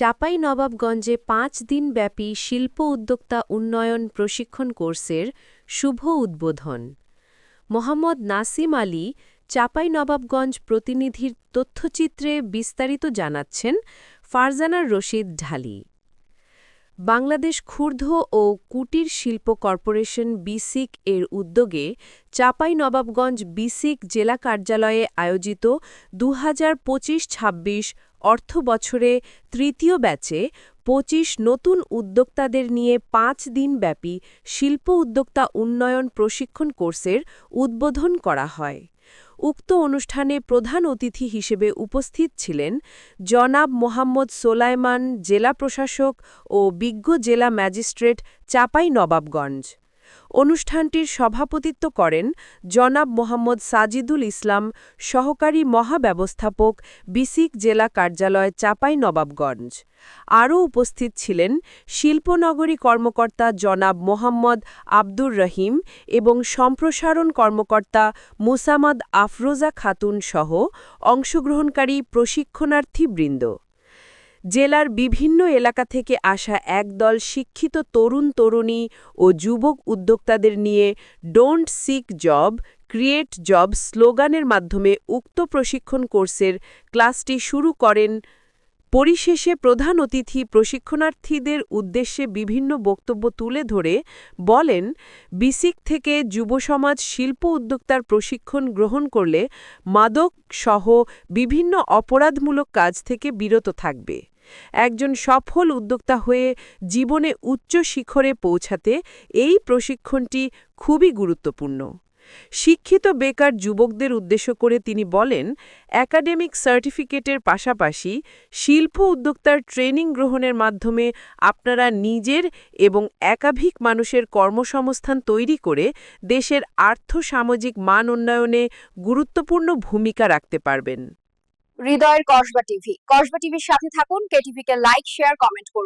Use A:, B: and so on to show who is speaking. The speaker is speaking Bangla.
A: চাঁপাই নবাবগঞ্জে পাঁচ দিনব্যাপী শিল্প উদ্যোক্তা উন্নয়ন প্রশিক্ষণ কোর্সের শুভ উদ্বোধন। মোহাম্মদ নাসিম আলী চাঁপাই নবাবগঞ্জ প্রতিনিধির তথ্যচিত্রে বিস্তারিত জানাচ্ছেন ফারজানার রশিদ ঢালি। বাংলাদেশ ক্ষুর্ধ ও কুটির শিল্প কর্পোরেশন বিসিক এর উদ্যোগে চাঁপাই নবাবগঞ্জ বিসিক জেলা কার্যালয়ে আয়োজিত দু হাজার অর্থ বছরে তৃতীয় ব্যাচে পঁচিশ নতুন উদ্যোক্তাদের নিয়ে পাঁচ দিনব্যাপী শিল্প উদ্যোক্তা উন্নয়ন প্রশিক্ষণ কোর্সের উদ্বোধন করা হয়। উক্ত অনুষ্ঠানে প্রধান অতিথি হিসেবে উপস্থিত ছিলেন জনাব মোহাম্মদ সোলাইমান জেলা প্রশাসক ও বিজ্ঞ জেলা ম্যাজিস্ট্রেট চাঁপাই নবাবগঞ্জ। অনুষ্ঠানটির সভাপতিত্ব করেন জনাব মোহাম্মদ সাজিদুল ইসলাম, সহকারী মহাব্যবস্থাপক, বিসিক জেলা কার্যালয়, চাঁপাই নবাবগঞ্জ। আরও উপস্থিত ছিলেন শিল্পনগরী কর্মকর্তা জনাব মোহাম্মদ আব্দুর রহিম এবং সম্প্রসারণ কর্মকর্তা মুসামদ আফরোজা খাতুন সহ অংশগ্রহণকারী প্রশিক্ষণার্থীবৃন্দ। জেলার বিভিন্ন এলাকা থেকে আসা একদল শিক্ষিত তরুণ তরুণী ও যুবক উদ্যোক্তাদের নিয়ে don't seek job create job স্লোগানের মাধ্যমে উক্ত প্রশিক্ষণ কোর্সের ক্লাসটি শুরু করেন। পরিশেষে প্রধান অতিথি প্রশিক্ষণার্থীদের উদ্দেশ্যে বিভিন্ন বক্তব্য তুলে ধরে বলেন, বিসিক থেকে যুবসমাজ শিল্প উদ্যোক্তার প্রশিক্ষণ গ্রহণ করলে মাদক সহ বিভিন্ন অপরাধমূলক কাজ থেকে বিরত থাকবে। একজন সফল উদ্যোক্তা হয়ে জীবনে উচ্চ শিখরে পৌঁছাতে এই প্রশিক্ষণটি খুবই গুরুত্বপূর্ণ। শিক্ষিত বেকার যুবকদের উদ্দেশ্য করে তিনি বলেন, একাডেমিক সার্টিফিকেটের পাশাপাশি শিল্প উদ্যোক্তার ট্রেনিং গ্রহণের মাধ্যমে আপনারা নিজের এবং একাধিক মানুষের কর্মসংস্থান তৈরি করে দেশের আর্থসামাজিক মান উন্নয়নে গুরুত্বপূর্ণ ভূমিকা রাখতে পারবেন।
B: হৃদয়ের কসবা টিভি। কসবা টিভির সাথে থাকুন কেটিভিকে লাইক শেয়ার কমেন্ট করুন।